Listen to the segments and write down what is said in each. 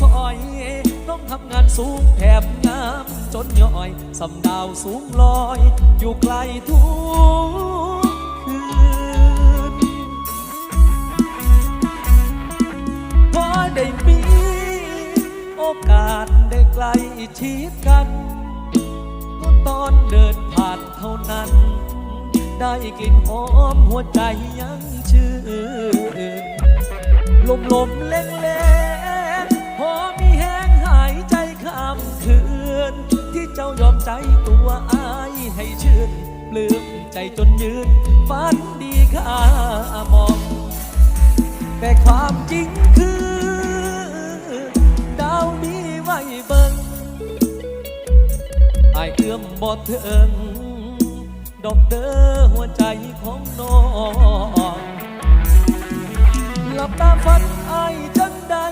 ซอยน้องทำงานสูงแถบงามจนย่อยสำดาวสูงลอย อยู่ไกลทุกคืนพอได้มี โอกาสได้ใกล้ชิดกันก็ตอนเดินผ่านเท่านั้น ได้กลิ่นหอมหัวใจยังชื่นลมลมเล่นเล่น มีแห้งหายใจข้ามคืน ที่เจ้ายอมใจตัวอายให้ชื่นปลื้มใจจนยืนฝันดีข้ามอง แต่ความจริงคือ ดาวมีไว้เบิ่งอายเอื้อมบ่ถึงดอกเด้อหัวใจของน้องหลับตาฝันายจังได้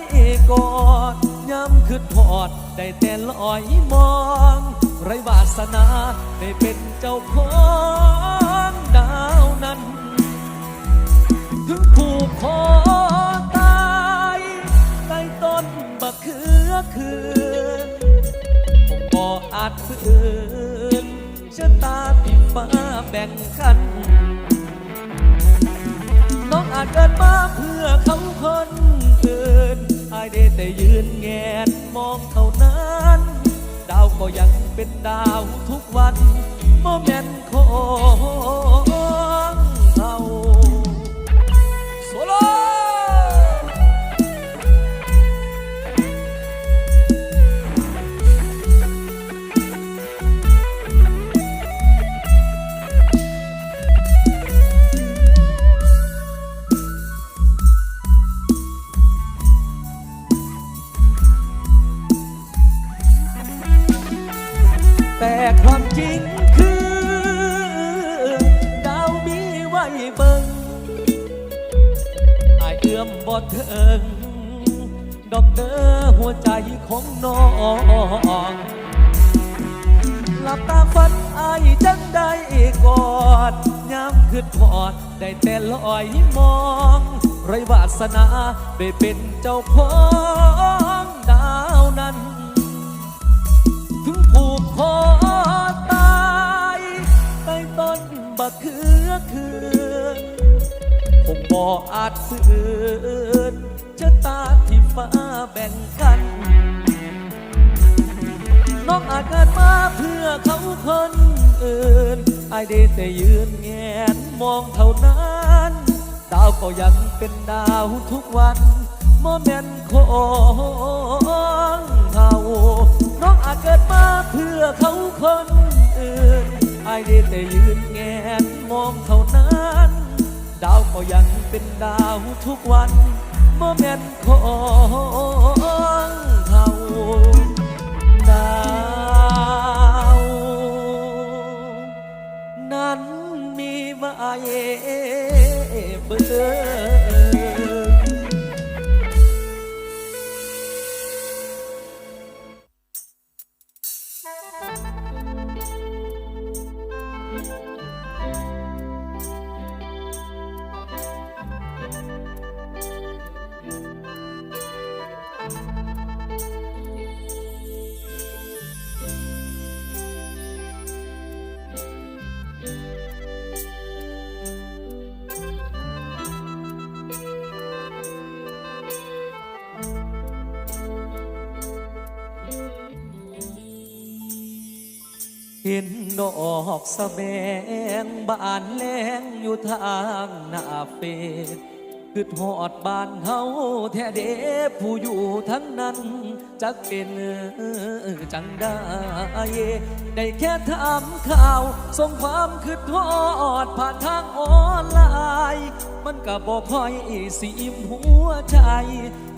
กอดย้ำคืดพอด ได้แต่ลอยมอง ไรวาสนาได้เป็นเจ้าของดาวนั้น ถึงผูกคอตายใต้ต้นบักเขือคืนบ่อาจฝืนชะตาที่ฟ้าแบ่งกัน อาจเกิดมาเพื่อเขาคนอื่นอายได้แต่ยืนแงนมองเท่านั้น ดาวก็ยังเป็นดาวทุกวันโมเมนต ได้แต่อยมอง ไรวาสนาได้เป็นเจ้าของดาวนั้น ถึงผูกคอตายใต้ต้นบักเขือคืนคงบ่อาจฝืนชะตาที่ฟ้าแบ่งกัน น้องอาจเกิดมาเพื่อเขาคนอื่น อายได้แต่ยืนแงนมองเท่านั้น ดาวก็ยังเป็นดาวทุกวันโมเมนต์ของเขาน้องอาจเกิดมาเพื่อเขาคนอื่นอายได้แต่ยืนแงนมองเท่านั้น ดาวก็ยังเป็นดาวทุกวันโมเมนต์ของ เห็นดอกสะแบงบานแลงอยู่ทางหน้าเฟซคือหอดบ้านเฮาแท้เด้ผู้อยู่ทั้งนั้นจักเป็นจังได้ได้แค่ถามข่าวส่งความคืดทอดผ่านทางออนไลน์มันก็บอกค่อยสีมหัวใจ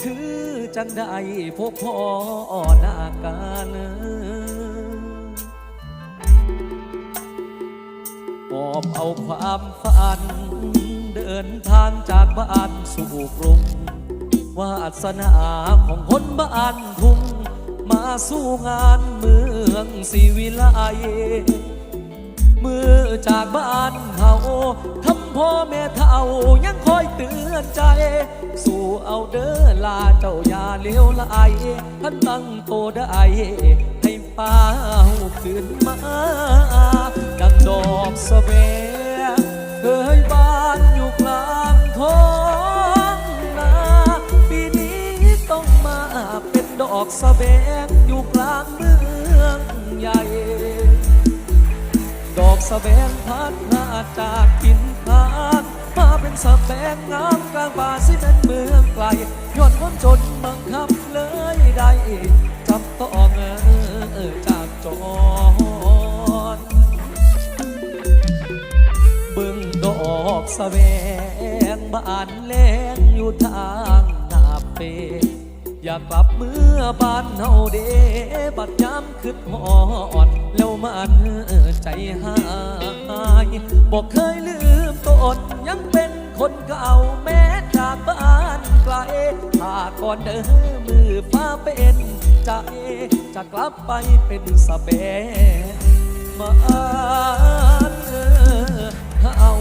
คือจังได้พบพ่อหน้ากัน อบเอาความฝัน เดินทางจากบ้านสู่กรุงวาสนาของคนบ้านทุ่งมาสู้งานเมืองสีวิไลมือจากบ้านเฮาทำพ่อแม่เท่ายังคอยเตือนใจ สู่เอาเด้อลาเจ้าอย่าเลี้ยวละไหลท่านตั้งโตได้ ป้าขึ้นมาดังดอกสเวงเคยบ้านอยู่กลางท้องนาปีนี้ต้องมาเป็นดอกสเวงอยู่กลางเมืองใหญ่ ดอกสะแบงพัดมาจากกินทานมาเป็นสะแบงงามกลางป่าสิเป็นเมืองไกลย้อนคนจนบังคับเลยได้จับต้องเออ จากจรเบิ่งดอกสะแบงบานแลงอยู่ทางนาเป อยากกลับเมื่อบ้านเฮาเดบัดยามคืดหอดแล้วมันใจหายบอกเคยลืมตนยังเป็นคนเก่าแม้จากบ้าน ไกลถ้าก่อนเดินมือฟ้าเป็นใจจะกลับไปเป็นสเบมาเอา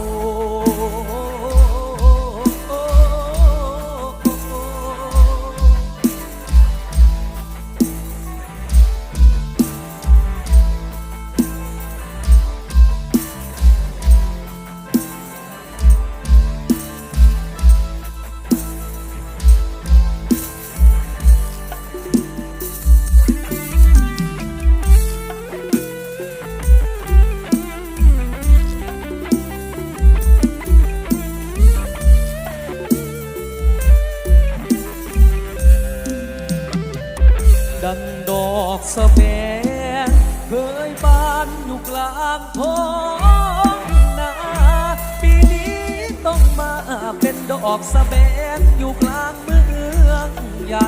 เป็นดอกสะแบงอยู่กลางเมืองใหญ่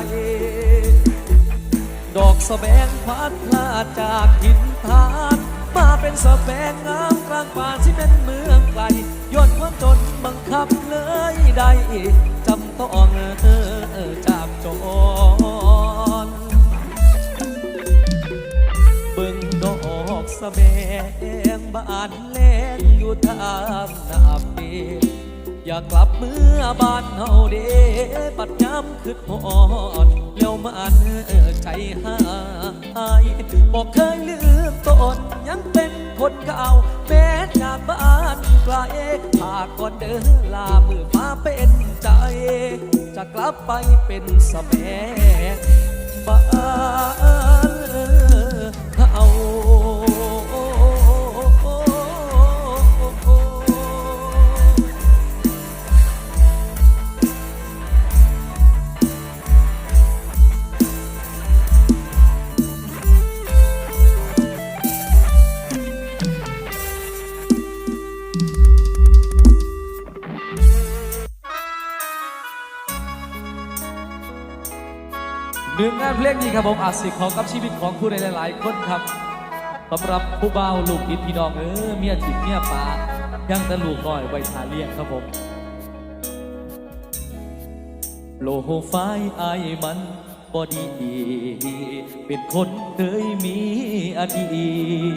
ดอกสะแบงพัดพลาจากหินทานมาเป็นสะแบงงามกลางป่าที่เป็นเมืองไกลย้อนความจนบังคับเลยได้จำต้องเออจากจรเบิ่งดอกสะแบงบานแลงอยู่ทางน้าเป อยากกลับเมื่อบ้านเฮาเดปัดย้ำคืดหอดแล้วมันใจหายบอกเคยลืมตนยังเป็นคนเก่าแม้จากบ้านไกลหากก่อนเดินลามือฟ้าเป็นใจ จะกลับไปเป็นสะแบบ้าน หนึ่งงานเพลงนี้ครับผมอาจสิของกับชีวิตของผู้ใดหลายๆคนครับสำหรับผู้บ่าวลูกอิดพี่น้องเออเมียจิบเมียปลายังแตะลูกน้อยไว้ทาเลี้ยงครับผม โลไฟไอมันบอดี เป็นคนเคยมีอดี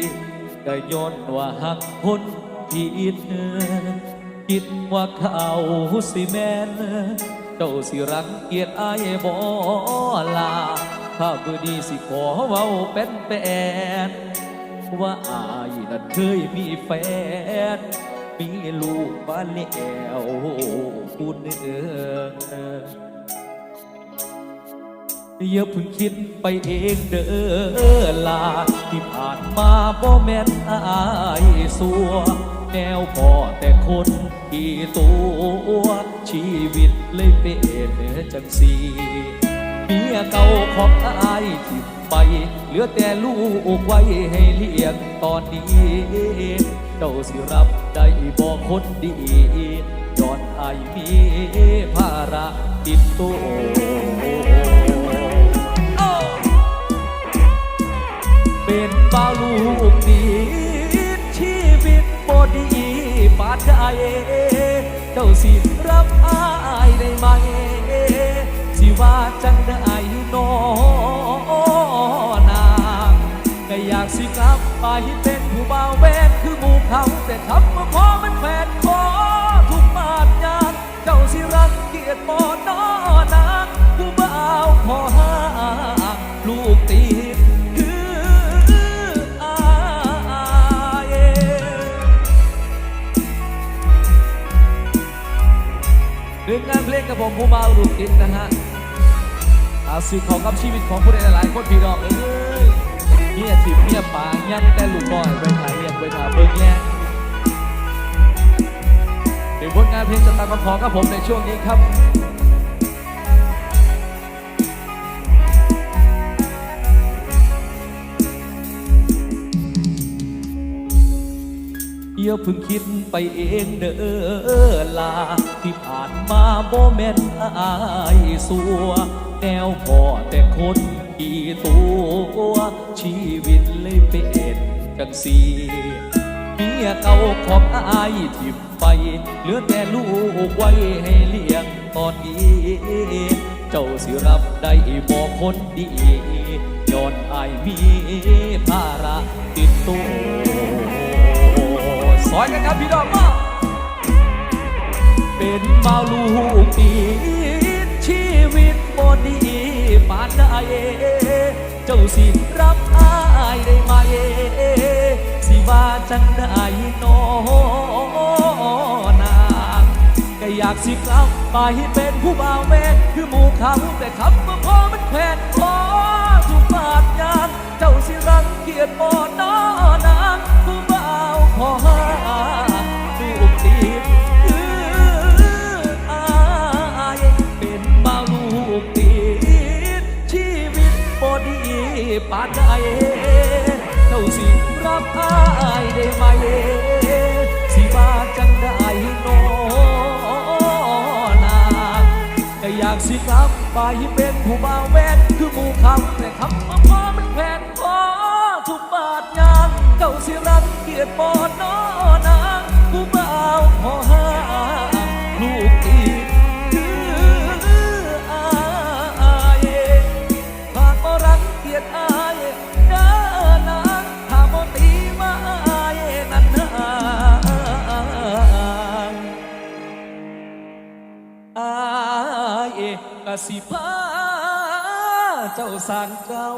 ตก็ย้อนว่าหักคนผิดคิดว่าเขาสิแม่น เจ้าสิรังเกียจอายบ่ลาถ้ามือดีสิขอเว้าเป็นแปนว่าอายนั้นเคยมีแฟน มีลูกมาแล้วคุณเอออย่าเพิ่งคิดไปเองเด้อลา ที่ผ่านมาบ่แม่นอายสัวแนวพอแต่คน ที่ตัวชีวิตเลยเป็นจังสีเมียเก่าของอายที่ไป เหลือแต่ลูกไว้ให้เลี้ยงตอนนี้เจ้าสิรับได้บอกคนดีย้อนอายมีภาระติดตัวเป็นบ่าลูกดี ดีปาดใจเจ้าสิรับอายได้ไหมสิว่าจังได้อยู่นอนางก็อยากสิกลับไปเป็นผู้บ่าวแวกคือหมู่เขาแต่คำว่าพอมันแผดคอทุกบาดยางเจ้าสิรักเกียรติบ่นอ กับผมผู้บ่าวลูกติดนะฮะอาสื่อของกับชีวิตของผู้ใดหลายคนพี่น้องเอ้ยเมียสิเมียป่ายังแต่ลูกน้อยไปถ่ายเรียกไปถ่ายเบิ่งแย่งเดี๋ยวผลงานเพลงจะตามมาขอกับผมในช่วงนี้ครับ อย่าเพิ่งคิดไปเองเด้อลา ที่ผ่านมาบ่แม่นอายสัว แนวพอแต่คนกี่ตัวชีวิตเลยเป็นจังสีเมียเก่าของอายทิมไปเหลือแต่ลูกไว้ให้เลี้ยงตอนนี้เจ้าสิรับได้บ่คนดีย้อนอายมีภาระติดตัว สอยกันครับพี่น้องว่าเป็นบ่าวลูกดีชีวิตบ่ดีปานใดเจ้าสิรับอายได้ไหมสิว่าจังได้นอนางก็อยากสิกลับไปเป็นผู้บ่าวแม่คือหมู่เขาแต่คำว่าพอมันแขวนคอทุกบาทยานเจ้าสิรังเกียจบ่นอนางผู้บ่าวพอ ปานใดเจ้าสิรับอายได้ไหม สิว่าจังได้นอนางก็อยากสิกลับไปเป็นผู้บ่าวแม่นคือหมู่คำแต่คำว่าพอมันแผนพอทุกบาทยานเจ้าสิรังเกียจปอนอน God.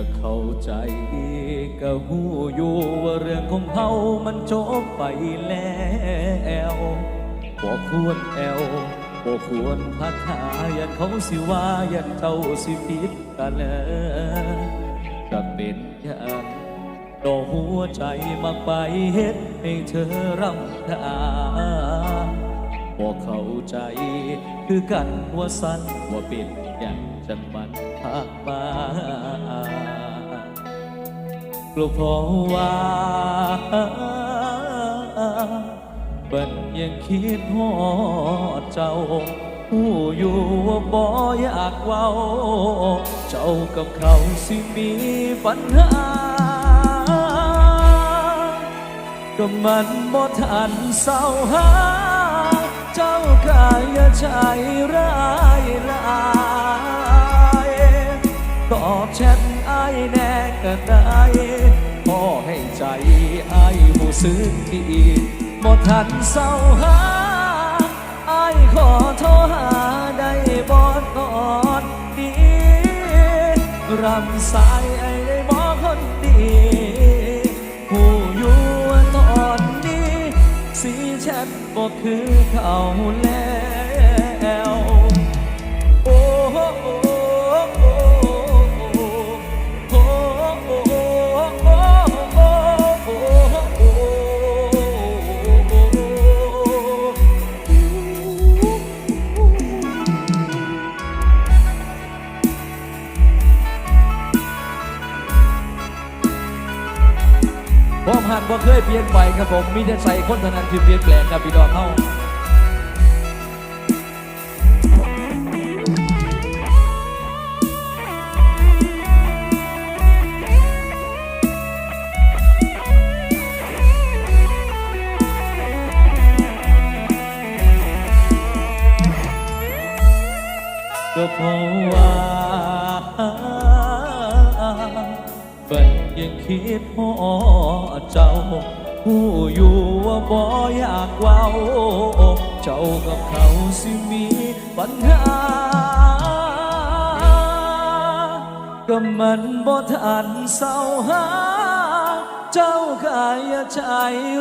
ก็เข้าใจก็หูอยู่ว่าเรื่องของเขามันจบไปแล้วบ่ควรแอวบ่ควรพัดหายันเขาสิว่ายันเจ้าสิผิดกันแล้วก็เป็นอย่างดอกหัวใจมักไปเฮ็ดให้เธอรำคาญบอเข้าใจคือกันว่าสันว่าเป็นอย่างจังมันพากมา กลัวพราะว่าบันยังคิดหอดเจ้า ผู้อยู่ว่าบ่อยากเว้า เจ้ากับเขาสิมีปัญหาก็มันบ่ทันเศร้าหา เจ้ากายอย่าใจร้ายลายตอบแชทไอ้แน่ ก็ได้พอให้ใจไอ้ายผู้ซึ้งดีบ่ทันเศร้าหาไอ้ขอโทรหาได้บ่ก่อนดีรำสายไอ้ได้บ่คนดีผู้อยู่ตอนนี้ สีฉันบอกคือเขาแล้ว บ่เคยเปลี่ยนไปครับผมมีแต่ใส่คนเท่านั้นที่เปลี่ยนแปลงครับพี่น้องเฮาก็เพราะว่าเบิ่ง ยังคิดพ่อเจ้า ผู้อยู่ว่าบ่อยากเว้า เจ้ากับเขาสิมีปัญหาก็มันบ่ทันเศร้าหา เจ้าก็อย่ใจ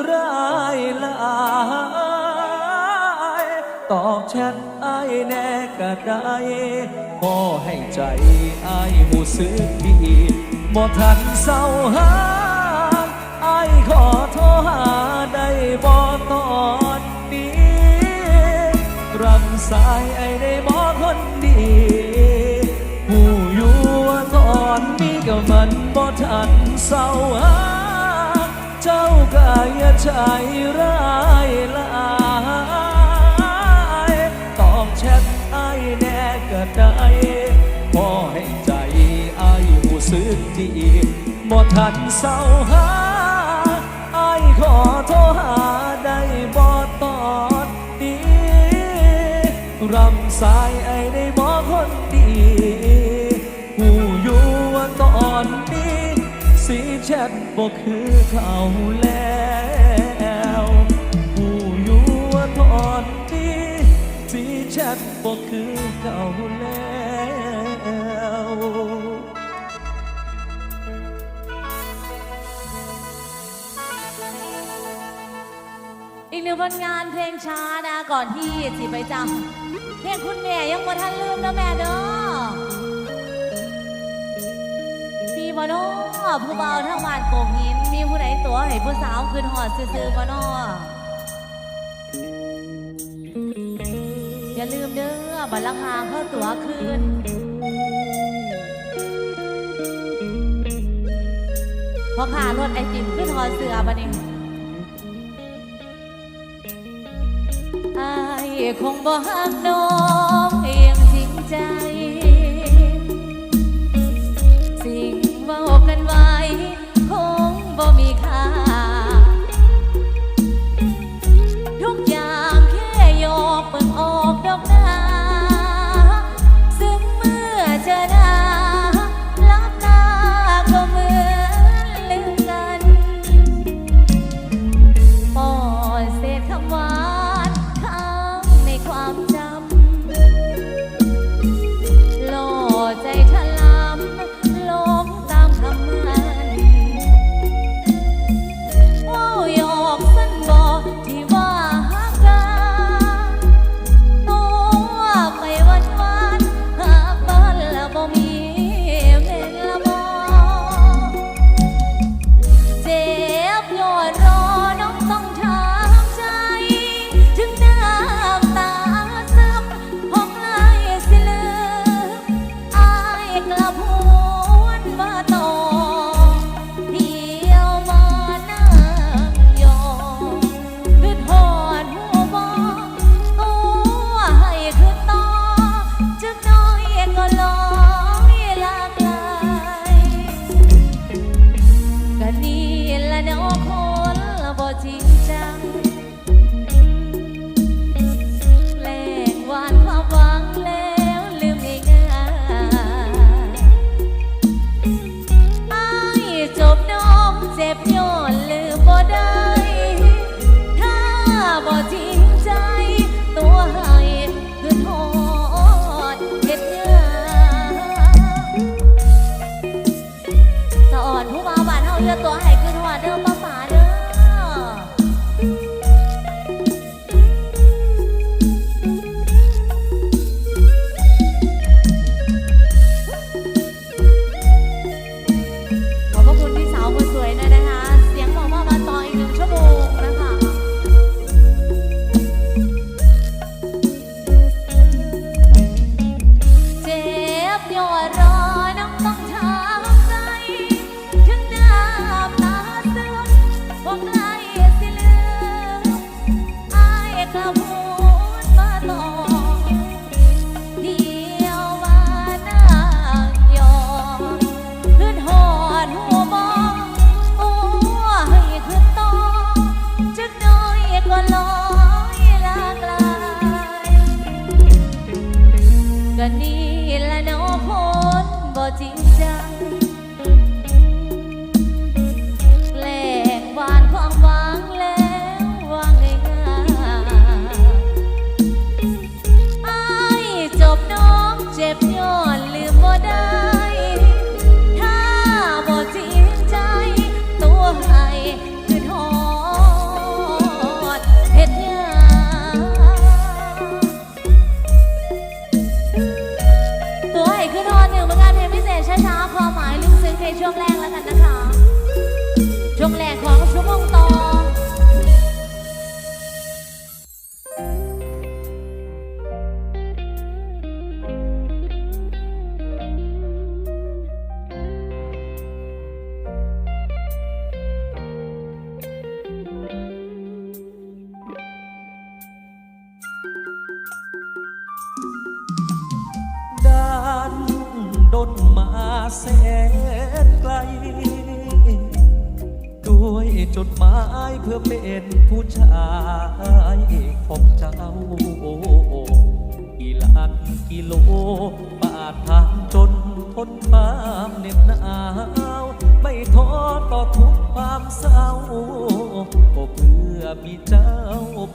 ร้ายลา ตอบแชทไอ้แน่ก็ได้ขอให้ใจไอ้ายหูสึกดีบ่ทันเศร้าหาไอ้ขอโทรหาได้บ่ตอนนี้รังสายไอ้ได้บ่คนดีผู้อยู่ว่าตอนนี้ก็มันบ่ทันเศร้าหาเจ้าก็อย่าใจร้ายลา ดีบ่ทันเศร้าหาไอ้ขอโทรหาได้บ่ตอนนี้รำสายไอ้ได้บอกคนดีผู้อยู่ว่าตอนนี้สีแชทบอกคือเขาแล้วผู้อยู่ว่าตอนนี้สีแชทบอกคือเขาแล้ว อีกหนึ่งผลงานเพลงช้านะก่อนที่สิไปจำเพลงคุณแม่ยังบ่ทันลืมนะแม่เด้อมีบ่นาะผู้เบาทั้งบ้านโป่งหิน มีผู้ใดตัวให้ผู้สาวขึ้นหอดซื่อๆบ่นาะอย่าลืมเด้อบัตรราคาเข้าตั๋วคืนพอขารถไอติมขึ้นหอดเสือบัดนี้ คงบ่หักน้องเองจริงใจ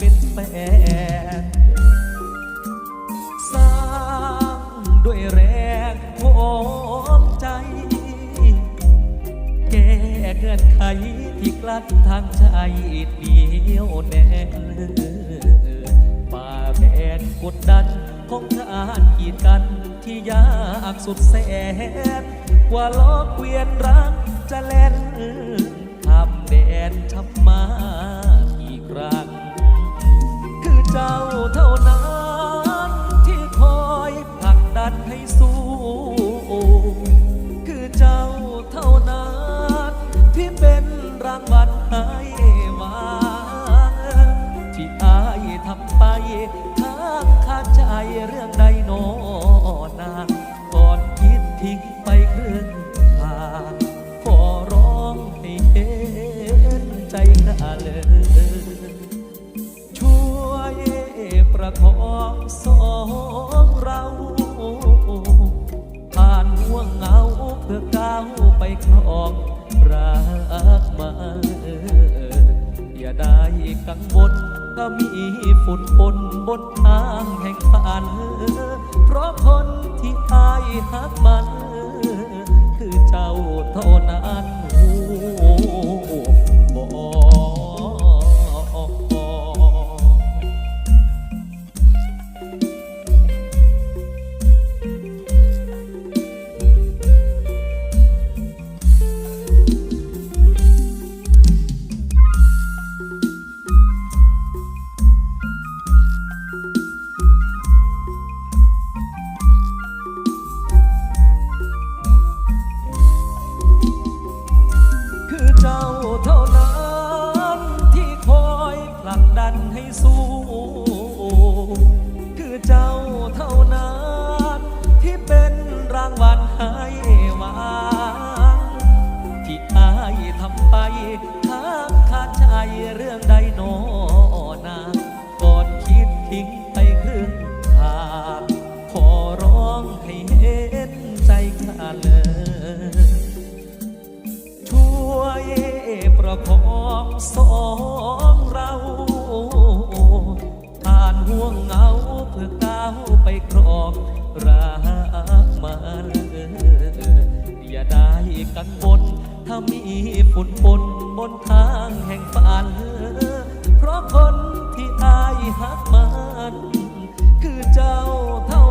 เป็นแฟนสร้างด้วยแรงของใจ แก้เงื่อนไขที่กลั้นทางใจเดียวแน่ป่าแรงกดดันของการกีดกันที่ยากสุดแสนกว่าล้อเกวียนรักจะแล่นข้ามแดนทับมากี่ครั้งคือ เจ้าเท่านั้นที่คอยผลักดันให้สู้ คือเจ้าเท่านั้นที่เป็นรางวัลให้มาที่อายทำไปทางคาใจเรื่อง กังวลก็มีฝุ่นปนบนทางแห่งฝันเพราะคนที่อายหักมัน คือเจ้าเท่านั้น ประคองสองเราผ่านห่วงเงาเพื่อก้าวไปครองรักมันอย่าได้กังวลถ้ามีฝุ่นปนบนทางแห่งฝันเพราะคนที่อายหักมัน คือเจ้าเท่า